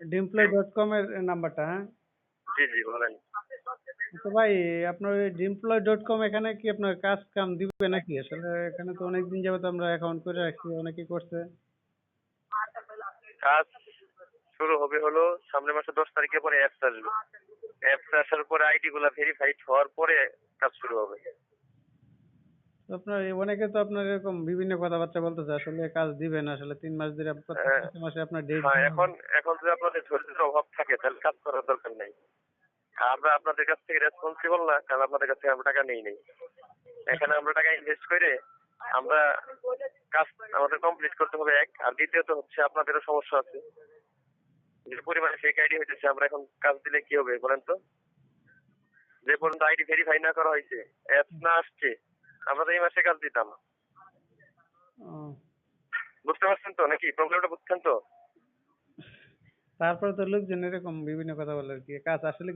ডিমপ্লয় dot com এর নাম্বারটা হ্যাঁ? জি জি বলেন। তো ভাই আপনার ওই ডিমপ্লয় ডট কম এখানে কি আপনার কাজ কাম দিবে নাকি? আসলে এখানে তো অনেক দিন যাবত আমরা অ্যাকাউন্ট করে রাখছি অনেকে করছে। কাজ শুরু হবে হলো সামনের মাসে দশ তারিখে পরে অ্যাপস আসবে। অ্যাপস আসার পরে আইডি গুলা ভেরিফাইড হওয়ার পরে কাজ শুরু হবে। আপনার অনেকে তো আপনার এরকম বিভিন্ন কথাবার্তা বলতেছে আসলে কাজ দিবেন আসলে তিন মাস ধরে হ্যাঁ। মাসে মাসে আপনার ডেট হ্যাঁ এখন এখন যদি আপনাদের ধৈর্যের অভাব থাকে তাহলে কাজ করার দরকার নেই। আমরা আপনাদের কাছ থেকে রেসপন্সিবল না কারণ আপনাদের কাছ থেকে আমরা টাকা নেই নেই। এখানে আমরা টাকা ইনভেস্ট করে আমরা কাজ আমাদের কমপ্লিট করতে হবে এক। আর দ্বিতীয়ত হচ্ছে আপনাদেরও সমস্যা আছে। যে পরিমাণে ফেক আইডি হইতেছে আমরা এখন কাজ দিলে কি হবে বলেন তো? যে পর্যন্ত আইডি ভেরিফাই না করা হয়েছে অ্যাপস না আসছে আমরা তো এই মাসে কাজ দিতাম। বুঝতে পারছেন তো? নাকি প্রবলেমটা বুঝছেন তো? তারপরে তো লোকজন এরকম বিভিন্ন কথা বলে আর কি। কাজ আসলে